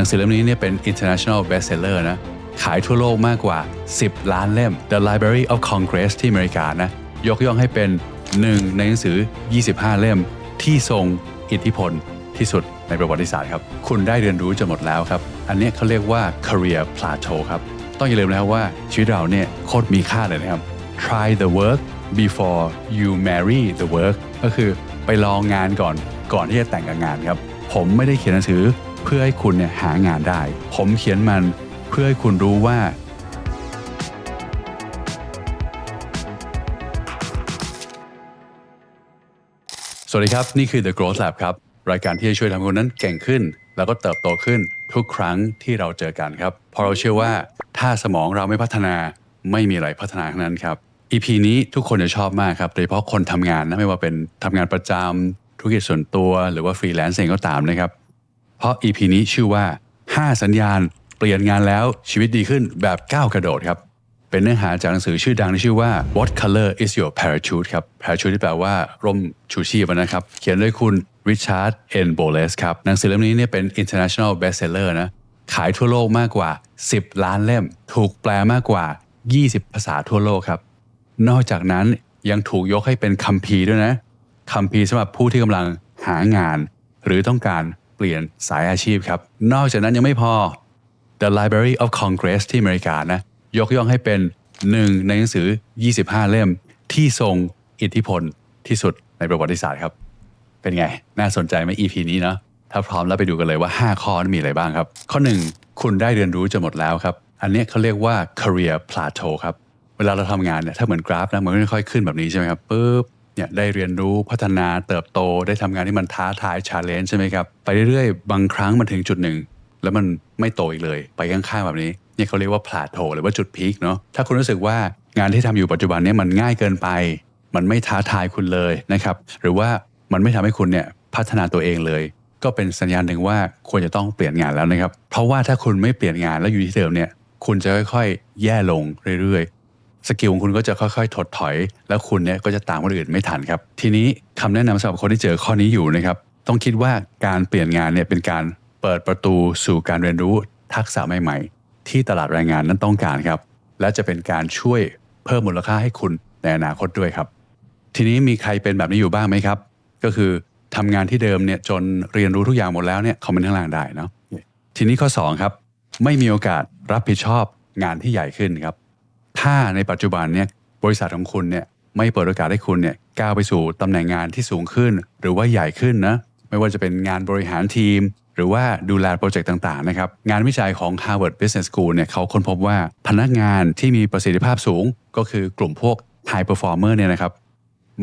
นังสือเล่มนี้เนี่ยเป็น international bestseller นะ ขายทั่วโลกมากกว่า 10 ล้านเล่ม The Library of Congress ที่อเมริกานะ ยกย่องให้เป็นหนึ่งในหนังสือ 25 เล่ม ที่ทรงอิทธิพลที่สุดในประวัติศาสตร์ครับ คุณได้เรียนรู้จนหมดแล้วครับ อันนี้เขาเรียกว่า career plateau ครับ ต้องอย่าลืมนะครับว่าชีวิตเราเนี่ยโคตรมีค่าเลยนะครับ try the work before you marry the work ก็คือไปลองงานก่อนก่อนที่จะแต่งกับงานครับ ผมไม่ได้เขียนหนังสือ เพื่อให้คุณเนี่ยหางานได้ ผมเขียนมันเพื่อให้คุณรู้ว่า สวัสดีครับ นี่คือ The Growth Lab ครับ รายการที่จะช่วยทำให้คุณนั้นเก่งขึ้น แล้วก็เติบโตขึ้นทุกครั้งที่เราเจอกันครับเพราะเราเชื่อว่าถ้าสมองเราไม่พัฒนาไม่มีอะไรพัฒนาทั้งนั้นครับ EP นี้ทุกคนจะชอบมากครับโดยเฉพาะคนทำงานนะไม่ว่าเป็นทำงานประจำธุรกิจส่วนตัวหรือว่าฟรีแลนซ์เองก็ตามนะครับ เพราะ EP นี้ชื่อว่า 5 สัญญาณ เปลี่ยนงานแล้วชีวิตดีขึ้นแบบก้าวกระโดดครับ เป็นเนื้อหาจากหนังสือชื่อดังที่ชื่อว่า What Color is Your Parachute ครับ Parachute ที่แปลว่าร่มชูชีพนะครับ เขียนโดยคุณริชาร์ดเอ็นโบเลสครับ หนังสือเล่มนี้เนี่ยเป็น international bestseller นะ ขายทั่วโลกมากกว่า 10 ล้านเล่ม ถูกแปลมากกว่า 20 ภาษาทั่วโลกครับ นอกจากนั้นยังถูกยกให้เป็นคัมภีร์ด้วยนะคัมภีร์สำหรับผู้ที่กำลังหางาน หรือต้องการ ปลี่ยนสายอาชีพครับ นอกจากนั้นยังไม่พอ The Library of Congress ที่อเมริกานะ ยกย่องให้เป็นหนึ่งในหนังสือ 25 เล่มที่ทรงอิทธิพลที่สุดในประวัติศาสตร์ครับ เป็นไง น่าสนใจไหม EP นี้เนาะถ้าพร้อมแล้วไปดูกันเลยว่า 5 ข้อนั้มีอะไรบ้างครับ ข้อ 1 คุณได้เรียนรู้จนหมดแล้วครับ อันนี้เขาเรียกว่า career plateau ครับ เวลาเราทำงานเนี่ยถ้าเหมือนกราฟนะมันไม่ค่อยขึ้นแบบนี้ใช่ไหมครับปุ๊บ เนี่ยได้เรียนรู้พัฒนาเติบโตได้ทำงานที่มันท้าทายชาเลนจ์ใช่ไหมครับ ไปเรื่อยๆ บางครั้งมันถึงจุดหนึ่ง แล้วมันไม่โตอีกเลย ไปข้างๆแบบนี้เนี่ยเขาเรียกว่า plateau หรือว่าจุดพีคเนาะถ้าคุณรู้สึกว่างานที่ทำอยู่ปัจจุบันเนี่ยมันง่ายเกินไป มันไม่ท้าทายคุณเลยนะครับหรือว่ามันไม่ทำให้คุณเนี่ยพัฒนาตัวเองเลย ก็เป็นสัญญาณหนึ่งว่าควรจะต้องเปลี่ยนงานแล้วนะครับเพราะว่าถ้าคุณไม่เปลี่ยนงานแล้วอยู่ที่เดิมเนี่ยคุณจะค่อยๆ แย่ลงเรื่อยๆ สกิลของคุณก็จะค่อยๆ ถดถอย แล้วคุณเนี่ยก็จะตามคนอื่นไม่ทันครับ ทีนี้คำแนะนำสำหรับคนที่เจอข้อนี้อยู่นะครับ ต้องคิดว่าการเปลี่ยนงานเนี่ยเป็นการเปิดประตูสู่การเรียนรู้ทักษะใหม่ๆ ที่ตลาดแรงงานนั้นต้องการครับ และจะเป็นการช่วยเพิ่มมูลค่าให้คุณในอนาคตด้วยครับ ทีนี้มีใครเป็นแบบนี้อยู่บ้างไหมครับ ก็คือทำงานที่เดิมเนี่ยจนเรียนรู้ทุกอย่างหมดแล้วเนี่ยคอมเมนต์ข้างล่างได้เนาะทีนี้ข้อ 2 ครับ ไม่มีโอกาสรับผิดชอบงานที่ใหญ่ขึ้นครับ ถ้าในปัจจุบันเนี่ยบริษัทของคุณเนี่ยไม่เปิดโอกาสให้คุณเนี่ยก้าวไปสู่ตำแหน่งงานที่สูงขึ้น หรือว่าใหญ่ขึ้นนะไม่ว่าจะเป็นงานบริหารทีม หรือว่าดูแลโปรเจกต์ต่างๆนะครับงานวิจัยของ Harvard Business School เนี่ยเขาค้นพบว่าพนักงานที่มีประสิทธิภาพสูง ก็คือกลุ่มพวก High Performer เนี่ยนะครับ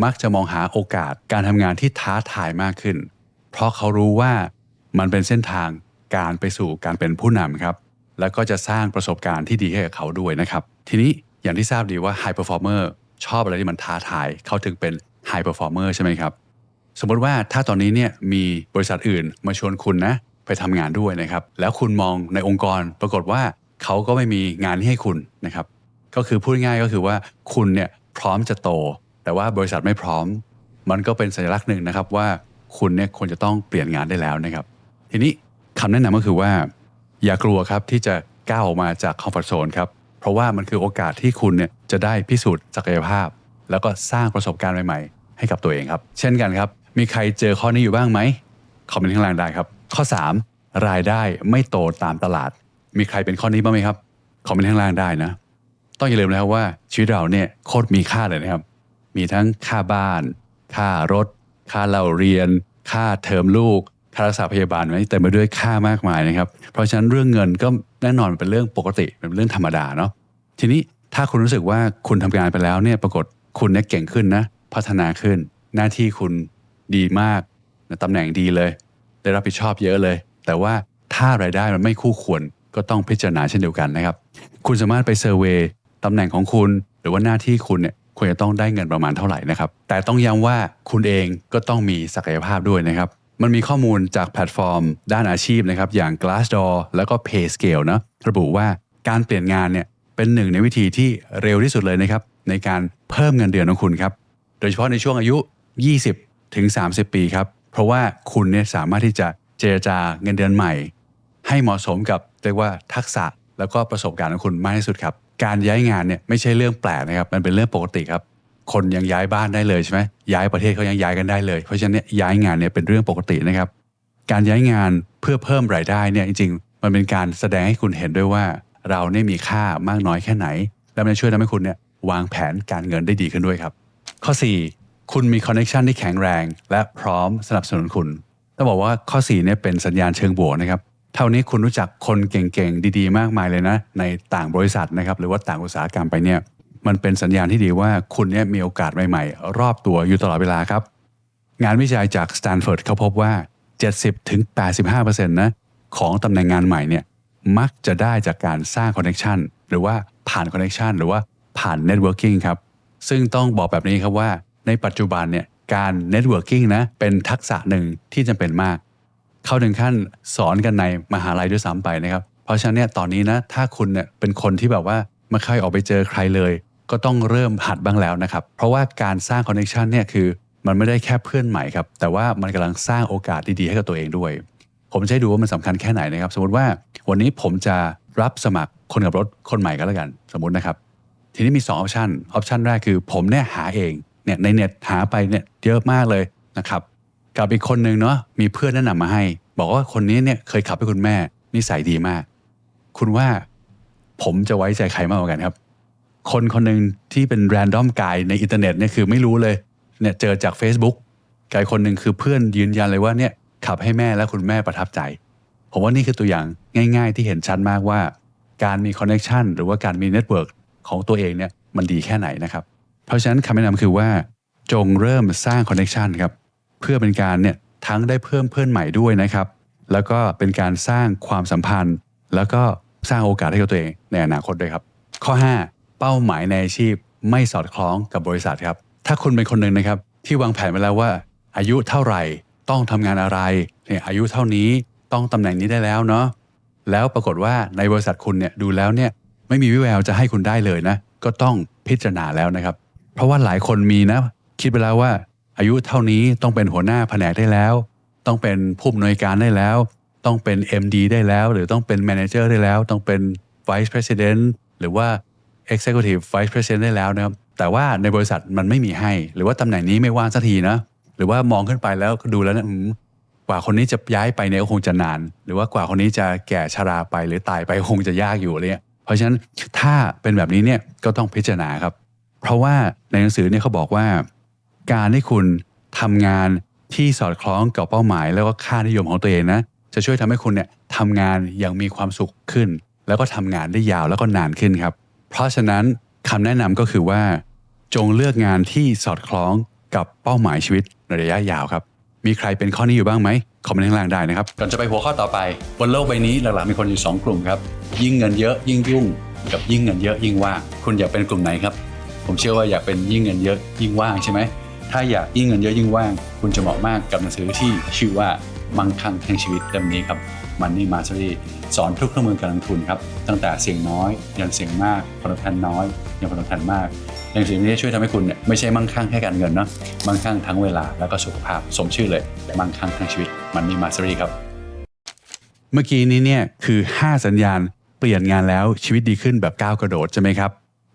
มักจะมองหาโอกาสการทำงานที่ท้าทายมากขึ้น เพราะเขารู้ว่ามันเป็นเส้นทางการไปสู่การเป็นผู้นำครับแล้วก็จะสร้างประสบการณ์ที่ดีให้กับเขาด้วยนะครับ ทีนี้ อย่างที่ทราบดีว่า High Performer ชอบอะไรที่มันท้าทาย เขาถึงเป็น High Performer ใช่ไหมครับ สมมติว่าถ้าตอนนี้เนี่ยมีบริษัทอื่นมาชวนคุณนะไปทำงานด้วยนะครับ แล้วคุณมองในองค์กรปรากฏว่าเขาก็ไม่มีงานให้คุณนะครับ ก็คือพูดง่ายก็คือว่าคุณเนี่ยพร้อมจะโต แต่ว่าบริษัทไม่พร้อม มันก็เป็นสัญลักษณ์หนึ่งนะครับว่าคุณเนี่ยควรจะต้องเปลี่ยนงานได้แล้วนะครับ ทีนี้คำแนะนำก็คือว่า อย่ากลัวครับที่จะก้าวออกมาจากคอมฟอร์ทโซนครับ ราะว่ามันคือโอกาสที่คุณเนี่ยจะได้พิสูจน์ศักยภาพ แล้วก็สร้างประสบการณ์ใหม่ๆ ให้กับตัวเองครับ เช่นกันครับ มีใครเจอข้อนี้อยู่บ้างไหมคอมเมนต์ข้างล่างได้ครับ ข้อ 3 รายได้ไม่โตตามตลาด มีใครเป็นข้อนี้บ้างไหมครับคอมเมนต์ข้างล่างได้นะ ต้องอย่าลืมนะครับว่าชีวิตเราเนี่ยโคตรมีค่าเลยนะครับ มีทั้งค่าบ้าน ค่ารถ ค่าเราเรียน ค่าเทอมลูกค่ารักษาพยาบาลไว้เต็มไปด้วยค่ามากมายนะครับ เพราะฉะนั้นเรื่องเงินก็แน่นอนเป็นเรื่องปกติเป็นเรื่องธรรมดาเนาะ ทีนี้ถ้าคุณรู้สึกว่าคุณทำงานไปแล้วเนี่ยปรากฏคุณเนี่ยเก่งขึ้นนะ พัฒนาขึ้น หน้าที่คุณดีมากตำแหน่งดีเลย ได้รับผิดชอบเยอะเลย แต่ว่าถ้ารายได้มันไม่คู่ควรก็ต้องพิจารณาเช่นเดียวกันนะครับ คุณสามารถไปเซอร์เวยตำแหน่งของคุณ หรือว่าหน้าที่คุณเนี่ยควรจะต้องได้เงินประมาณเท่าไหร่นะครับ แต่ต้องย้ำว่าคุณเองก็ต้องมีศักยภาพด้วยนะครับ มันมีข้อมูลจากแพลตฟอร์ม ด้านอาชีพนะครับ อย่าง Glassdoor แล้วก็ PayScale นะระบุว่าการเปลี่ยนงานเนี่ย เป็นหนึ่งในวิธีที่เร็วที่สุดเลยนะครับ ในการเพิ่มเงินเดือนของคุณครับ โดยเฉพาะในช่วงอายุ 20 ถึง 30 ปีครับ เพราะว่าคุณเนี่ยสามารถที่จะเจรจาเงินเดือนใหม่ ให้เหมาะสมกับเรียกว่าทักษะแล้วก็ประสบการณ์ของคุณมากที่สุดครับ การย้ายงานเนี่ยไม่ใช่เรื่องแปลกนะครับ มันเป็นเรื่องปกติครับ คนยังย้ายบ้านได้เลยใช่ไหมย้ายประเทศเขายังย้ายกันได้เลย เพราะฉะนั้นยย้ายงานเนี่ยเป็นเรื่องปกตินะครับ การย้ายงานเพื่อเพิ่มรายได้เนี่ยจริง ๆ มันเป็นการแสดงให้คุณเห็นด้วยว่า เราเนี่ยมีค่ามากน้อยแค่ไหน และมันจะช่วยทำให้คุณเนี่ยวางแผนการเงินได้ดีขึ้นด้วยครับ ข้อ 4 คุณมีคอนเน t ชันที่แข็งแรง และพร้อมสนับสนุนคุณต้องบอกว่าข้อ4เนี่ยเป็นสัญญาณเชิงบวกนะครับเท่านี้คุณรู้จักคนเก่งๆดีๆ มากมายเลยนะ ในต่างบริษัทนะครับหรือว่าต่างอุตสาหกรรมไปเนี่ยมันเป็นสัญญาณที่ดีว่าคุณเนี่ยมีโอกาสใหม่ๆ รอบตัวอยู่ตลอดเวลาครับ งานวิจัยจากสแตนฟอร์ดเขาพบว่า 70-85%นะของตำแหน่งงานใหม่เนี่ย มักจะได้จากการสร้างคอนเน t ชันหรือว่าผ่านคอนเน t ชันหรือว่าผ่านเน็ตเวิร์กิ่งครับซึ่งต้องบอกแบบนี้ครับว่า ในปัจจุบันเนี่ยการเน็ตเวิร์กิ่งนะเป็นทักษะหนึ่งที่จำเป็นมาก เข้าถึงขั้นสอนกันในมหาลัยด้วยซ้ำไปนะครับ เพราะฉะนั้นเนี่ยตอนนี้นะถ้าคุณเนี่ยเป็นคนที่แบบว่าไม่เคยออกไปเจอใครเลย ก็ต้องเริ่มหัดบ้างแล้วนะครับ เพราะว่าการสร้างคอนเน t ชันเนี่ยคือมันไม่ได้แค่เพื่อนใหม่ครับ แต่ว่ามันกำลังสร้างโอกาสดีๆให้กับตัวเองด้วย ผมจะให้ดูว่ามันสำคัญแค่ไหนนะครับ สมมติว่าวันนี้ผมจะรับสมัครคนขับรถคนใหม่ก็แล้วกัน สมมตินะครับ ทีนี้มี2ออปชันออปชันแรกคือผมเนี่ยหาเองเนี่ยในเน็ตหาไปเนี่ยเยอะมากเลยนะครับกับอีกคนนึงเนาะมีเพื่อนแนะนำมาให้ บอกว่าคนนี้เนี่ยเคยขับให้คุณแม่นิสัยดีมาก คุณว่าผมจะไว้ใจใครมากกว่ากันครับ คนคนหนึ่งที่เป็นแรนดอมกายในอินเทอร์เน็ตเนี่ยคือไม่รู้เลยเนี่ยเจอจาก Facebook กายคนหนึ่งคือเพื่อนยืนยันเลยว่าเนี่ย ขับให้แม่และคุณแม่ประทับใจ ผมว่านี่คือตัวอย่างง่าย ๆ ที่เห็นชัดมากว่า การมีคอนเน t ชันหรือว่าการมีเน็ตเวิร์กของตัวเองเนี่ยมันดีแค่ไหนนะครับ เพราะฉะนั้นคำแนะนำคือว่า จงเริ่มสร้างคอนเน t ชันครับเพื่อเป็นการเนี่ยทั้งได้เพิ่มเพื่อนใหม่ด้วยนะครับ แล้วก็เป็นการสร้างความสัมพันธ์ แล้วก็สร้างโอกาสให้กับตัวเองในอนาคตด้วยครับ ข้อ 5 เป้าหมายในอาชีพไม่สอดคล้องกับบริษัทครับ ถ้าคุณเป็นคนหนึ่งนะครับ ที่วางแผนไว้แล้วว่า อายุเท่าไหร่ ต้องทำงานอะไรเนี่ยอายุเท่านี้ต้องตำแหน่งนี้ได้แล้วเนาะแล้วปรากฏว่าในบริษัทคุณเนี่ยดูแล้วเนี่ยไม่มีวิแววจะให้คุณได้เลยนะ ก็ต้องพิจารณาแล้วนะครับ เพราะว่าหลายคนมีนะ คิดไปแล้วว่า อายุเท่านี้ต้องเป็นหัวหน้าแผนกได้แล้ว ต้องเป็นผู้อำนวยการได้แล้ว ต้องเป็น MD ได้แล้ว หรือต้องเป็น Manager ได้แล้ว ต้องเป็น Vice President หรือว่า Executive Vice President ได้แล้วนะครับแต่ว่าในบริษัทมันไม่มีให้ หรือว่าตำแหน่งนี้ไม่ว่างสักทีนะ หรือว่ามองขึ้นไปแล้วดูแล้วเนี่ยกว่าคนนี้จะย้ายไปเนี่ยก็คงจะนาน หรือว่ากว่าคนนี้จะแก่ชราไปหรือตายไปคงจะยากอยู่อะไรเลยเพราะฉะนั้นถ้าเป็นแบบนี้เนี่ยก็ต้องพิจารณาครับ เพราะว่าในหนังสือเนี่ยเขาบอกว่า การที่คุณทำงานที่สอดคล้องกับเป้าหมาย แล้วก็ค่านิยมของตัวเองนะจะช่วยทำให้คุณเนี่ยทำงานอย่างมีความสุขขึ้น แล้วก็ทำงานได้ยาวแล้วก็นานขึ้นครับ เพราะฉะนั้นคำแนะนำก็คือว่า จงเลือกงานที่สอดคล้องกับเป้าหมายชีวิต ในระยะยาวครับ มีใครเป็นข้อนี้อยู่บ้างไหมคอมเมนต์ข้างล่างได้นะครับ ก่อนจะไปหัวข้อต่อไป บนโลกใบนี้หลักๆมีคนอยู่ 2 กลุ่มครับ ยิ่งเงินเยอะยิ่งยุ่ง กับยิ่งเงินเยอะยิ่งว่าง คุณอยากเป็นกลุ่มไหนครับ ผมเชื่อว่าอยากเป็นยิ่งเงินเยอะยิ่งว่างใช่ไหม ถ้าอยากยิ่งเงินเยอะยิ่งว่าง คุณจะเหมาะมากกับหนังสือที่ชื่อว่ามั่งคั่งแห่งชีวิตเล่มนี้ครับ Money Mastery สอนทุกเครื่องมือการลงทุนครับ ตั้งแต่เสี่ยงน้อย ยันเสี่ยงมากผลตอบแทนน้อย ยันผลตอบแทนมาก หนังสือนี้ช่วยทำให้คุณเนี่ยไม่ใช่มั่งคั่งแค่การเงินเนาะมั่งคั่งทั้งเวลาแล้วก็สุขภาพสมชื่อเลยมั่งคั่งทั้งชีวิต Money Mastery ครับ เมื่อกี้นี้เนี่ยคือ 5 สัญญาณเปลี่ยนงานแล้วชีวิตดีขึ้นแบบก้าวกระโดดใช่ไหมครับ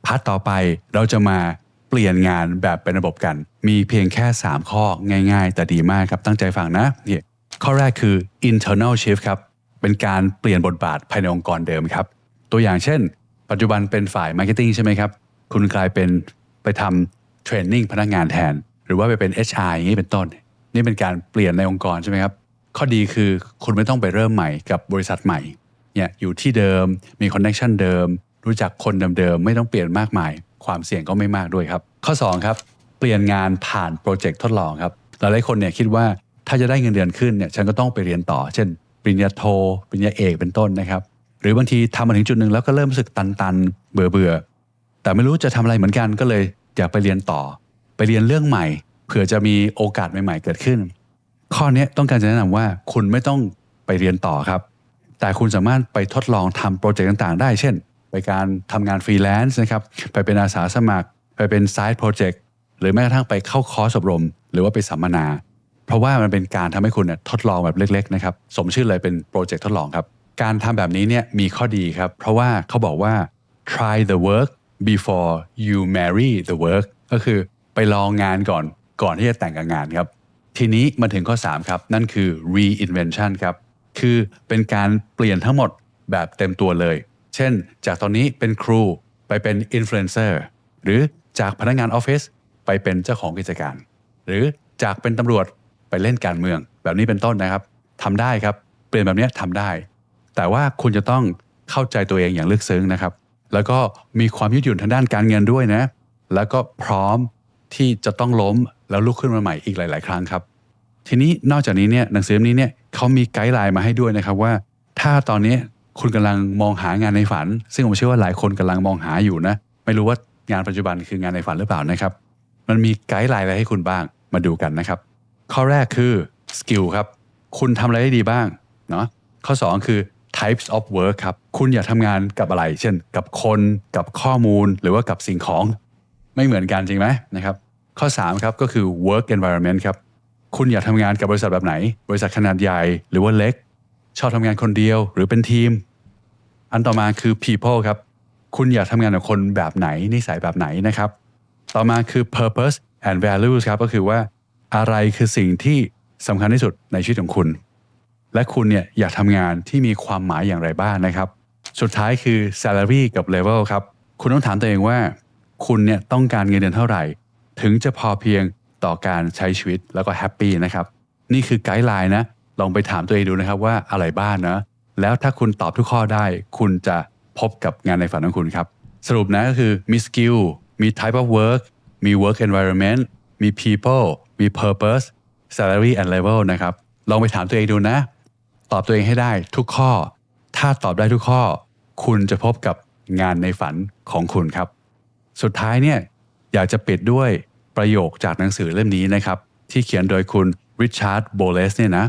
พาร์ทต่อไปเราจะมาเปลี่ยนงานแบบเป็นระบบกัน มีเพียงแค่ 3 ข้อง่าย ๆ แต่ดีมากครับตั้งใจฟังนะเนี่ยข้อแรกคือ internal shift ครับ เป็นการเปลี่ยนบทบาทภายในองค์กรเดิมครับ ตัวอย่างเช่น ปัจจุบันเป็นฝ่าย marketing ใช่ไหมครับ คุณกลายเป็นไปทำเทรนนิ่งพนักงานแทน หรือว่าไปเป็น HR อย่างนี้เป็นต้น นี่เป็นการเปลี่ยนในองค์กรใช่ไหมครับข้อดีคือคุณไม่ต้องไปเริ่มใหม่กับบริษัทใหม่เนี่ยอยู่ที่เดิมมีคอนเน t ชันเดิม รู้จักคนเดิมๆไม่ต้องเปลี่ยนมากมาย ความเสี่ยงก็ไม่มากด้วยครับ ข้อ 2 ครับ เปลี่ยนงานผ่านโปรเจกต์ทดลองครับหลายๆคนเนี่ยคิดว่าถ้าจะได้เงินเดือนขึ้นเนี่ยฉันก็ต้องไปเรียนต่อ เช่น ปริญญาโท ปริญญาเอกเป็นต้นนะครับ หรือบางทีทำมาถึงจุดหนึ่งแล้วก็เริ่มรู้สึกตันๆ เบื่อเบื่อๆ แต่ไม่รู้จะทำอะไรเหมือนกันก็เลยอยากไปเรียนต่อ ไปเรียนเรื่องใหม่เผื่อจะมีโอกาสใหม่ ๆ เกิดขึ้น ข้อนี้ต้องการจะแนะนำว่าคุณไม่ต้องไปเรียนต่อครับ แต่คุณสามารถไปทดลองทำโปรเจกต์ต่างๆ ได้ เช่น ไปการทำงานฟรีแลนซ์นะครับไปเป็นอาสาสมัคร ไปเป็นไซต์โปรเจกต์หรือแม้กระทั่งไปเข้าคอร์สอบรม หรือว่าไปสัมมนา เพราะว่ามันเป็นการทำให้คุณเนี่ยทดลองแบบเล็กๆนะครับสมชื่อเลยเป็นโปรเจกต์ทดลองครับการทำแบบนี้เนี่ยมีข้อดีครับ เพราะว่าเขาบอกว่า try the work before you marry the work ก็คือไปลองงานก่อนก่อนที่จะแต่งกับงานครับ ทีนี้มาถึงข้อ 3 ครับ นั่นคือ reinvention ครับ คือเป็นการเปลี่ยนทั้งหมดแบบเต็มตัวเลย เช่น จากตอนนี้เป็นครูไปเป็นอินฟลูเอนเซอร์หรือจากพนักงานออฟฟิศไปเป็นเจ้าของกิจการ หรือจากเป็นตำรวจไปเล่นการเมือง แบบนี้เป็นต้นนะครับทำได้ครับ เปลี่ยนแบบนี้ทำได้ แต่ว่าคุณจะต้องเข้าใจตัวเองอย่างลึกซึ้งนะครับ แล้วก็มีความยืดหยุ่นทางด้านการเงินด้วยนะ แล้วก็พร้อมที่จะต้องล้มแล้วลุกขึ้นมาใหม่อีกหลาย ๆ ครั้งครับ ทีนี้นอกจากนี้เนี่ยหนังสือเล่มนี้เนี่ยเขามีไกด์ไลน์มาให้ด้วยนะครับว่า ถ้าตอนนี้คุณกำลังมองหางานในฝัน ซึ่งผมเชื่อว่าหลายคนกำลังมองหาอยู่นะ ไม่รู้ว่างานปัจจุบันคืองานในฝันหรือเปล่านะครับ มันมีไกด์ไลน์อะไรให้คุณบ้างมาดูกันนะครับ ข้อแรกคือสกิลครับ คุณทำอะไรได้ดีบ้างเนาะข้อ 2 คือ types of work ครับ คุณอยากทำงานกับอะไร เช่น กับคน กับข้อมูล หรือว่ากับสิ่งของ ไม่เหมือนกันจริงไหมนะครับ ข้อ 3 ครับก็คือ work environment ครับ คุณอยากทำงานกับบริษัทแบบไหน บริษัทขนาดใหญ่หรือว่าเล็ก ชอบทำงานคนเดียวหรือเป็นทีม อันต่อมาคือ people ครับ คุณอยากทำงานกับคนแบบไหน นิสัยแบบไหนนะครับ ต่อมาคือ purpose and values ครับ ก็คือว่าอะไรคือสิ่งที่สำคัญที่สุดในชีวิตของคุณ และคุณเนี่ยอยากทำงานที่มีความหมายอย่างไรบ้างนะครับ สุดท้ายคือ salary กับ level ครับ คุณต้องถามตัวเองว่า คุณเนี่ยต้องการเงินเดือนเท่าไหร่ ถึงจะพอเพียงต่อการใช้ชีวิตแล้วก็แฮปปี้นะครับ นี่คือไกด์ไลน์นะ ลองไปถามตัวเองดูนะครับว่าอะไรบ้างนะแล้วถ้าคุณตอบทุกข้อได้ คุณจะพบกับงานในฝันของคุณครับ สรุปนะก็คือมี skill มี type of work มี work environment มี people มี purpose salary and level นะครับ ลองไปถามตัวเองดูนะ ตอบตัวเองให้ได้ทุกข้อ ถ้าตอบได้ทุกข้อ คุณจะพบกับงานในฝันของคุณครับ สุดท้ายเนี่ยอยากจะปิดด้วยประโยคจากหนังสือเล่มนี้นะครับ ที่เขียนโดยคุณริชาร์ดโบเลสเนี่ยนะ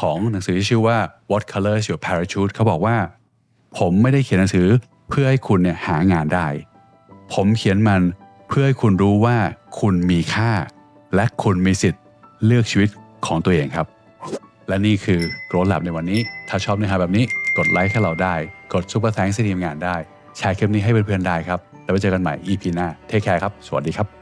ของหนังสือที่ชื่อว่า What Colors Your Parachute เขาบอกว่า ผมไม่ได้เขียนหนังสือเพื่อให้คุณเนี่ยหางานได้ ผมเขียนมันเพื่อให้คุณรู้ว่าคุณมีค่า และคุณมีสิทธิ์เลือกชีวิตของตัวเองครับ และนี่คือ Growth Lab ในวันนี้ ถ้าชอบเนื้อหาแบบนี้ กดไลค์ให้เราได้ กด Super Thanks ให้ทีมงานได้ แชร์คลิปนี้ให้เพื่อนๆได้ครับ แล้วไปเจอกันใหม่ EP หน้า เทคแคร์ครับ สวัสดีครับ